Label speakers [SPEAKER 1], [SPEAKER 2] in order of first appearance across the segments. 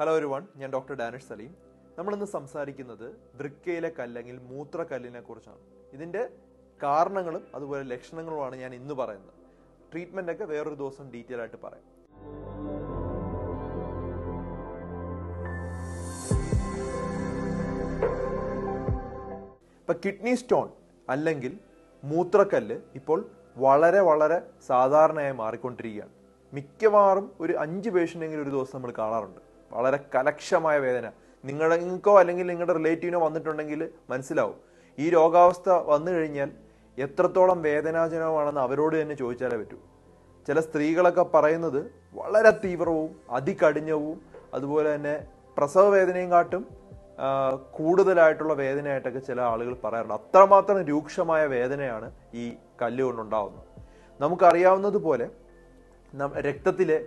[SPEAKER 1] Hello ഒരു one ഞാൻ doctor Danish Saleem നമ്മളിന്ന് സംസാരിക്കുന്നത് വൃക്കയിലെ കല്ലെങ്കിൽ മൂത്രക്കല്ലിനെ കുറിച്ചാണ്. ഇതിന്റെ കാരണങ്ങളും അതുപോലെ ലക്ഷണങ്ങളുമാണ് ഞാൻ ഇന്ന് പറയുന്നത്. ട്രീറ്റ്മെന്റ് ഒക്കെ വേറൊരു ദിവസം ഡീറ്റെയിൽ ആയിട്ട് പറയാം. ഇപ്പം കിഡ്നി സ്റ്റോൺ അല്ലെങ്കിൽ മൂത്രക്കല്ല് ഇപ്പോൾ വളരെ വളരെ സാധാരണയായി മാറിക്കൊണ്ടിരിക്കുകയാണ്. മിക്കവാറും ഒരു അഞ്ച് പേഷ്യന്റെങ്കിലും ഒരു ദിവസം നമ്മൾ കാണാറുണ്ട്. വളരെ കലക്ഷമായ വേദന. നിങ്ങൾക്കോ അല്ലെങ്കിൽ നിങ്ങളുടെ റിലേറ്റീവിനോ വന്നിട്ടുണ്ടെങ്കിൽ മനസ്സിലാവും. ഈ രോഗാവസ്ഥ വന്നു കഴിഞ്ഞാൽ എത്രത്തോളം വേദനാജനകമാണെന്ന് അവരോട് തന്നെ ചോദിച്ചാലേ പറ്റൂ. ചില സ്ത്രീകളൊക്കെ പറയുന്നത് വളരെ തീവ്രവും അതികഠിനവും അതുപോലെ തന്നെ പ്രസവ വേദനയും കാട്ടും കൂടുതലായിട്ടുള്ള വേദനയായിട്ടൊക്കെ ചില ആളുകൾ പറയാറുണ്ട്. അത്രമാത്രം രൂക്ഷമായ വേദനയാണ് ഈ കല്ല് കൊണ്ടുണ്ടാവുന്നത്. നമുക്കറിയാവുന്നതുപോലെ രക്തത്തിലെ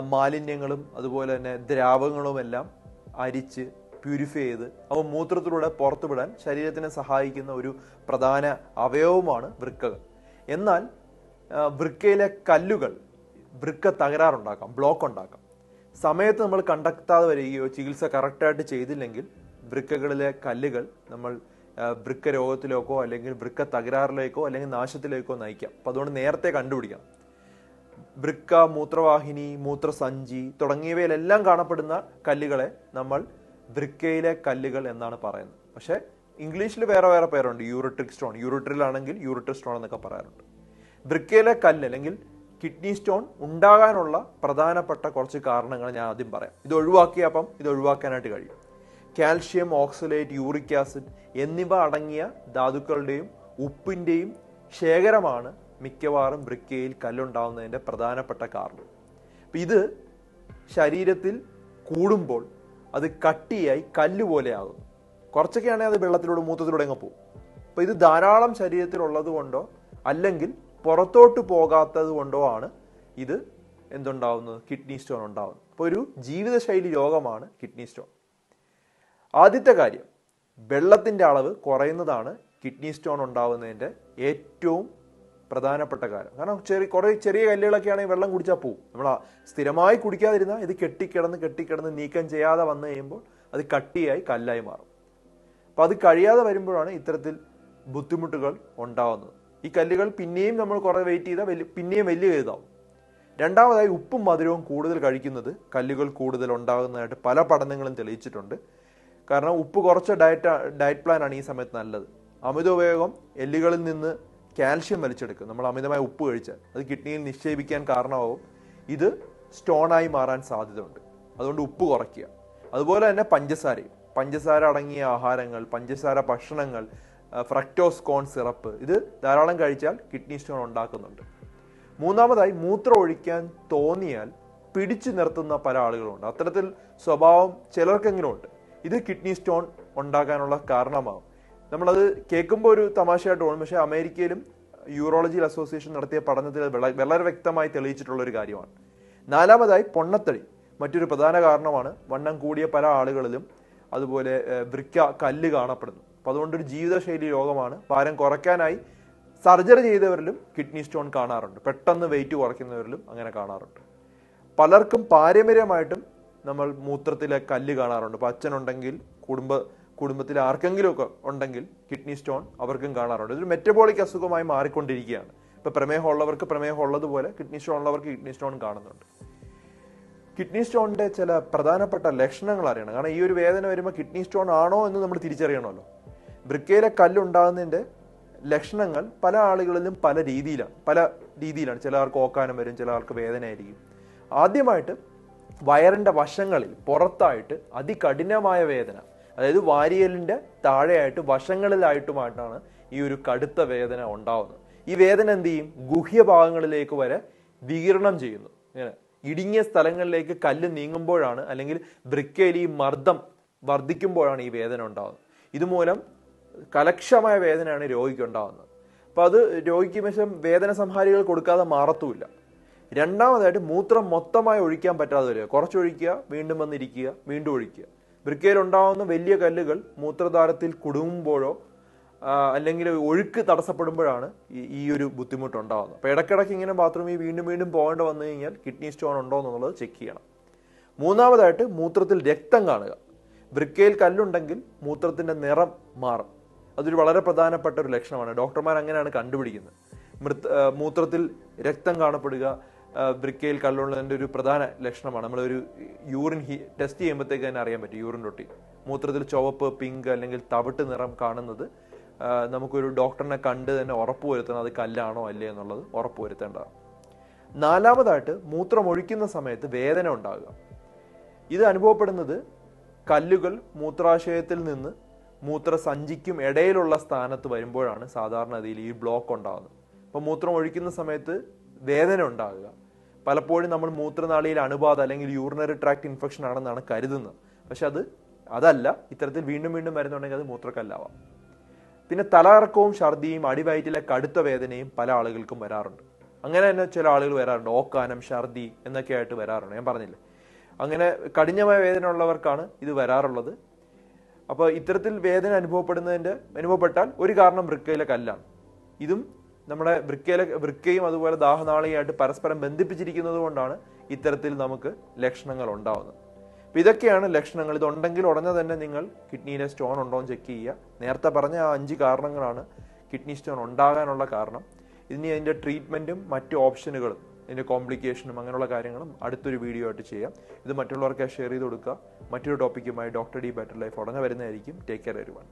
[SPEAKER 1] മാലിന്യങ്ങളും അതുപോലെ തന്നെ ദ്രാവകങ്ങളും എല്ലാം അരിച്ച് പ്യൂരിഫൈ ചെയ്ത് അവ മൂത്രത്തിലൂടെ പുറത്തുവിടാൻ ശരീരത്തിനെ സഹായിക്കുന്ന ഒരു പ്രധാന അവയവമാണ് വൃക്കകൾ. എന്നാൽ വൃക്കയിലെ കല്ലുകൾ വൃക്ക തകരാറുണ്ടാക്കാം ബ്ലോക്ക് ഉണ്ടാക്കാം സമയത്ത് നമ്മൾ കണ്ടെത്താതെ വരികയോ ചികിത്സ കറക്റ്റായിട്ട് ചെയ്തില്ലെങ്കിൽ വൃക്കകളിലെ കല്ലുകൾ നമ്മൾ വൃക്ക രോഗത്തിലേക്കോ അല്ലെങ്കിൽ വൃക്ക തകരാറിലേക്കോ അല്ലെങ്കിൽ നാശത്തിലേക്കോ നയിക്കാം. അപ്പം അതുകൊണ്ട് നേരത്തെ കണ്ടുപിടിക്കണം. വൃക്ക മൂത്രവാഹിനി മൂത്രസഞ്ചി തുടങ്ങിയവയിലെല്ലാം കാണപ്പെടുന്ന കല്ലുകളെ നമ്മൾ വൃക്കയിലെ കല്ലുകൾ എന്നാണ് പറയുന്നത്. പക്ഷേ ഇംഗ്ലീഷിൽ വേറെ വേറെ പേരുണ്ട്. Ureteric stone. യൂറിട്രിലാണെങ്കിൽ യൂറിട്രിക് സ്റ്റോൺ എന്നൊക്കെ പറയാറുണ്ട്. വൃക്കയിലെ കല്ല് അല്ലെങ്കിൽ കിഡ്നി സ്റ്റോൺ ഉണ്ടാകാനുള്ള പ്രധാനപ്പെട്ട കുറച്ച് കാരണങ്ങൾ ഞാൻ ആദ്യം പറയാം. ഇത് ഒഴിവാക്കിയ അപ്പം ഇത് ഒഴിവാക്കാനായിട്ട് കഴിയും. കാൽഷ്യം ഓക്സലേറ്റ് യൂറിക് ആസിഡ് എന്നിവ അടങ്ങിയ ധാതുക്കളുടെയും ഉപ്പിന്റെയും ശേഖരമാണ് മിക്കവാറും വൃക്കയിൽ കല്ലുണ്ടാവുന്നതിന്റെ പ്രധാനപ്പെട്ട കാരണം. അപ്പം ഇത് ശരീരത്തിൽ കൂടുമ്പോൾ അത് കട്ടിയായി കല്ല് കുറച്ചൊക്കെ കുറച്ചൊക്കെയാണെങ്കിൽ അത് വെള്ളത്തിലൂടെ മൂത്രത്തിലൂടെ അങ്ങ് പോകും. അപ്പോൾ ഇത് ധാരാളം ശരീരത്തിലുള്ളത് കൊണ്ടോ അല്ലെങ്കിൽ പുറത്തോട്ട് പോകാത്തത് കൊണ്ടോ ആണ് ഇത് എന്തുണ്ടാവുന്നത്? കിഡ്നി സ്റ്റോൺ ഉണ്ടാവുന്നത്. അപ്പോൾ ഒരു ജീവിതശൈലി രോഗമാണ് കിഡ്നി സ്റ്റോൺ. ആദ്യത്തെ കാര്യം വെള്ളത്തിന്റെ അളവ് കുറയുന്നതാണ് കിഡ്നി സ്റ്റോൺ ഉണ്ടാവുന്നതിന്റെ ഏറ്റവും പ്രധാനപ്പെട്ട കാര്യം. കാരണം ചെറിയ കുറേ ചെറിയ കല്ലുകളൊക്കെ ആണെങ്കിൽ വെള്ളം കുടിച്ചാൽ പോകും നമ്മൾ സ്ഥിരമായി കുടിക്കാതിരുന്നാൽ ഇത് കെട്ടിക്കിടന്ന് കെട്ടിക്കിടന്ന് നീക്കം ചെയ്യാതെ വന്നു കഴിയുമ്പോൾ അത് കട്ടിയായി കല്ലായി മാറും. അപ്പോൾ അത് കഴിയാതെ വരുമ്പോഴാണ് ഇത്തരത്തിൽ ബുദ്ധിമുട്ടുകൾ ഉണ്ടാവുന്നത്. ഈ കല്ലുകൾ പിന്നെയും നമ്മൾ കുറേ വെയിറ്റ് ചെയ്താൽ വലിയ പിന്നെയും വലിയ ഇതാവും രണ്ടാമതായി ഉപ്പും മധുരവും കൂടുതൽ കഴിക്കുന്നത് കല്ലുകൾ കൂടുതൽ ഉണ്ടാകുന്നതായിട്ട് പല പഠനങ്ങളും തെളിയിച്ചിട്ടുണ്ട്. കാരണം ഉപ്പ് കുറച്ച ഡയറ്റ് ഡയറ്റ് പ്ലാനാണ് ഈ സമയത്ത് നല്ലത്. അമിത ഉപയോഗം എല്ലുകളിൽ നിന്ന് കാൽഷ്യം വലിച്ചെടുക്കും. നമ്മൾ അമിതമായ ഉപ്പ് കഴിച്ചാൽ. അത് കിഡ്നിയിൽ നിക്ഷേപിക്കാൻ കാരണമാവും. ഇത് സ്റ്റോണായി മാറാൻ സാധ്യതയുണ്ട്. അതുകൊണ്ട് ഉപ്പ് കുറയ്ക്കുക. അതുപോലെ തന്നെ പഞ്ചസാരയും. പഞ്ചസാര അടങ്ങിയ ആഹാരങ്ങൾ പഞ്ചസാര ഭക്ഷണങ്ങൾ ഫ്രക്ടോസ് കോൺ സിറപ്പ് ഇത് ധാരാളം കഴിച്ചാൽ കിഡ്നി സ്റ്റോൺ ഉണ്ടാക്കുന്നുണ്ട്. മൂന്നാമതായി മൂത്രം ഒഴിക്കാൻ തോന്നിയാൽ പിടിച്ചു നിർത്തുന്ന പല ആളുകളുണ്ട്. അത്തരത്തിൽ സ്വഭാവം ചിലർക്കെങ്കിലും ഉണ്ട്. ഇത് കിഡ്നി സ്റ്റോൺ ഉണ്ടാകാനുള്ള കാരണമാകും നമ്മളത് കേൾക്കുമ്പോൾ ഒരു തമാശയായിട്ട് തോന്നും. പക്ഷേ അമേരിക്കയിലും യൂറോളജി അസോസിയേഷൻ നടത്തിയ പഠനത്തിൽ വളരെ വ്യക്തമായി തെളിയിച്ചിട്ടുള്ള ഒരു കാര്യമാണ്. നാലാമതായി പൊണ്ണത്തടി. മറ്റൊരു പ്രധാന കാരണമാണ് വണ്ണം കൂടിയ പല ആളുകളിലും അതുപോലെ വൃക്ക കല്ല് കാണപ്പെടുന്നു. അപ്പം അതുകൊണ്ട് ഒരു ജീവിതശൈലി രോഗമാണ്. ഭാരം കുറയ്ക്കാനായി സർജറി ചെയ്തവരിലും കിഡ്നി സ്റ്റോൺ കാണാറുണ്ട്. പെട്ടെന്ന് വെയിറ്റ് കുറയ്ക്കുന്നവരിലും അങ്ങനെ കാണാറുണ്ട്. പലർക്കും പാരമ്പര്യമായിട്ടും നമ്മൾ മൂത്രത്തിലെ കല്ല് കാണാറുണ്ട്. ഇപ്പൊ അച്ഛനുണ്ടെങ്കിൽ കുടുംബ കുടുംബത്തിൽ ആർക്കെങ്കിലും ഒക്കെ ഉണ്ടെങ്കിൽ കിഡ്നി സ്റ്റോൺ അവർക്കും കാണാറുണ്ട്. ഇതൊരു മെറ്റബോളിക് അസുഖമായി മാറിക്കൊണ്ടിരിക്കുകയാണ്. ഇപ്പൊ പ്രമേഹം ഉള്ളവർക്ക് പ്രമേഹം ഉള്ളതുപോലെ കിഡ്നി സ്റ്റോൺ ഉള്ളവർക്ക് കിഡ്നി സ്റ്റോൺ കാണുന്നുണ്ട്. കിഡ്നി സ്റ്റോണിന്റെ ചില പ്രധാനപ്പെട്ട ലക്ഷണങ്ങൾ അറിയണം. കാരണം ഈ ഒരു വേദന വരുമ്പോൾ കിഡ്നി സ്റ്റോൺ ആണോ എന്ന് നമ്മൾ തിരിച്ചറിയണമല്ലോ. വൃക്കയിലെ കല്ലുണ്ടാകുന്നതിന്റെ ലക്ഷണങ്ങൾ പല ആളുകളിലും പല രീതിയിലാണ്. പല രീതിയിലാണ്. ചിലർക്ക് ഓക്കാനം വരും ചിലർക്ക് വേദനയായിരിക്കും. ആദ്യമായിട്ട് വയറിന്റെ വശങ്ങളിൽ പുറത്തായിട്ട് അതികഠിനമായ വേദന. അതായത് വാരിയലിന്റെ താഴെയായിട്ട് വശങ്ങളിലായിട്ടുമായിട്ടാണ് ഈ ഒരു കടുത്ത വേദന ഉണ്ടാവുന്നത്. ഈ വേദന എന്ത് ചെയ്യും? ഗുഹ്യ ഭാഗങ്ങളിലേക്ക് വരെ വികിരണം ചെയ്യുന്നു. ഇങ്ങനെ ഇടുങ്ങിയ സ്ഥലങ്ങളിലേക്ക് കല്ല് നീങ്ങുമ്പോഴാണ് അല്ലെങ്കിൽ വൃക്കയിൽ ഈ മർദ്ദം വർദ്ധിക്കുമ്പോഴാണ് ഈ വേദന ഉണ്ടാകുന്നത് ഇതുമൂലം കലക്ഷമായ വേദനയാണ് രോഗിക്ക് ഉണ്ടാകുന്നത് അപ്പോൾ അത് രോഗിക്ക് വശം വേദന സംഹാരികൾ കൊടുക്കാതെ മാറത്തുമില്ല. രണ്ടാമതായിട്ട് മൂത്രം മൊത്തമായി ഒഴിക്കാൻ പറ്റാതെ വരിക. കുറച്ചൊഴിക്കുക വീണ്ടും വന്നിരിക്കുക വീണ്ടും ഒഴിക്കുക. വൃക്കയിൽ ഉണ്ടാവുന്ന വലിയ കല്ലുകൾ മൂത്രദ്വാരത്തിൽ കുടുങ്ങുമ്പോഴോ അല്ലെങ്കിൽ ഒഴുക്ക് തടസ്സപ്പെടുമ്പോഴാണ് ഈ- ഒരു ബുദ്ധിമുട്ട് ഉണ്ടാകുന്നത് അപ്പൊ ഇടയ്ക്കിടയ്ക്ക് ഇങ്ങനെ ബാത്റൂമിൽ വീണ്ടും വീണ്ടും പോകേണ്ടി വന്നു കഴിഞ്ഞാൽ കിഡ്നി സ്റ്റോൺ ഉണ്ടോ എന്നുള്ളത് ചെക്ക് ചെയ്യണം. മൂന്നാമതായിട്ട് മൂത്രത്തിൽ രക്തം കാണുക. വൃക്കയിൽ കല്ലുണ്ടെങ്കിൽ മൂത്രത്തിന്റെ നിറം മാറും. അതൊരു വളരെ പ്രധാനപ്പെട്ട ഒരു ലക്ഷണമാണ്. ഡോക്ടർമാർ അങ്ങനെയാണ് കണ്ടുപിടിക്കുന്നത്. മൃത് മൂത്രത്തിൽ രക്തം കാണപ്പെടുക ആ, കള്ളുള്ളതിന്റെ ഒരു പ്രധാന ലക്ഷണമാണ്. നമ്മളൊരു യൂറിൻ ഹി ടെസ്റ്റ് ചെയ്യുമ്പോഴത്തേക്ക് തന്നെ അറിയാൻ പറ്റും യൂറിൻ റൊട്ടി. മൂത്രത്തിൽ ചുവപ്പ് പിങ്ക് അല്ലെങ്കിൽ തവിട്ട് നിറം കാണുന്നത് നമുക്കൊരു ഡോക്ടറിനെ കണ്ട് തന്നെ ഉറപ്പ് വരുത്തണം അത് കല്ലാണോ അല്ലേ എന്നുള്ളത് ഉറപ്പ് വരുത്തേണ്ടതാണ്. നാലാമതായിട്ട് മൂത്രം ഒഴിക്കുന്ന സമയത്ത് വേദന ഉണ്ടാകുക. ഇത് അനുഭവപ്പെടുന്നത് കല്ലുകൾ മൂത്രാശയത്തിൽ നിന്ന് മൂത്രസഞ്ചിക്കും ഇടയിലുള്ള സ്ഥാനത്ത് വരുമ്പോഴാണ് സാധാരണഗതിയിൽ ഈ ബ്ലോക്ക് ഉണ്ടാകുന്നത്. അപ്പോൾ മൂത്രം ഒഴിക്കുന്ന സമയത്ത് വേദന ഉണ്ടാകുക. പലപ്പോഴും നമ്മൾ മൂത്രനാളിയിൽ അണുബാധ അല്ലെങ്കിൽ യൂറിനറി ട്രാക്ട് ഇൻഫെക്ഷൻ ആണെന്നാണ് കരുതുന്നത്. പക്ഷെ അത് അതല്ല. ഇത്തരത്തിൽ വീണ്ടും വീണ്ടും വരുന്നുണ്ടെങ്കിൽ അത് മൂത്രക്കല്ലാവാം. പിന്നെ തലകറക്കവും ഛർദിയും അടിവയറ്റിലെ കടുത്ത വേദനയും പല ആളുകൾക്കും വരാറുണ്ട്. അങ്ങനെ തന്നെ ചില ആളുകൾ വരാറുണ്ട്. ഓക്കാനം ഛർദി എന്നൊക്കെ ആയിട്ട് വരാറുണ്ട്. ഞാൻ പറഞ്ഞില്ലേ? അങ്ങനെ കഠിനമായ വേദന ഉള്ളവർക്കാണ് ഇത് വരാറുള്ളത്. അപ്പോൾ ഇത്തരത്തിൽ വേദന അനുഭവപ്പെടുന്നതിന്റെ അനുഭവപ്പെട്ടാൽ ഒരു കാരണം വൃക്കയിലെ കല്ലാണ്. ഇതും നമ്മുടെ വൃക്കയിലെ വൃക്കയും അതുപോലെ ദാഹനാളിയായിട്ട് പരസ്പരം ബന്ധിപ്പിച്ചിരിക്കുന്നത് കൊണ്ടാണ് ഇത്തരത്തിൽ നമുക്ക് ലക്ഷണങ്ങൾ ഉണ്ടാവുന്നത്. അപ്പം ഇതൊക്കെയാണ് ലക്ഷണങ്ങൾ. ഇതുണ്ടെങ്കിൽ ഉടനെ തന്നെ നിങ്ങൾ കിഡ്നിയിലെ സ്റ്റോൺ ഉണ്ടോ എന്ന് ചെക്ക് ചെയ്യുക. നേരത്തെ പറഞ്ഞ ആ അഞ്ച് കാരണങ്ങളാണ് കിഡ്നി സ്റ്റോൺ ഉണ്ടാകാനുള്ള കാരണം. ഇനി അതിന്റെ ട്രീറ്റ്മെന്റും മറ്റ് ഓപ്ഷനുകളും ഇതിന്റെ കോംപ്ലിക്കേഷനും അങ്ങനെയുള്ള കാര്യങ്ങളും അടുത്തൊരു വീഡിയോ ആയിട്ട് ചെയ്യാം. ഇത് മറ്റുള്ളവർക്ക് ഷെയർ ചെയ്ത് കൊടുക്കുക. മറ്റൊരു ടോപ്പിക്കുമായി ഡോക്ടർ ഡി ബെറ്റർ ലൈഫ് ഉടനെ വരുന്നതായിരിക്കും. ടേക്ക് കെയർ വരുവാൻ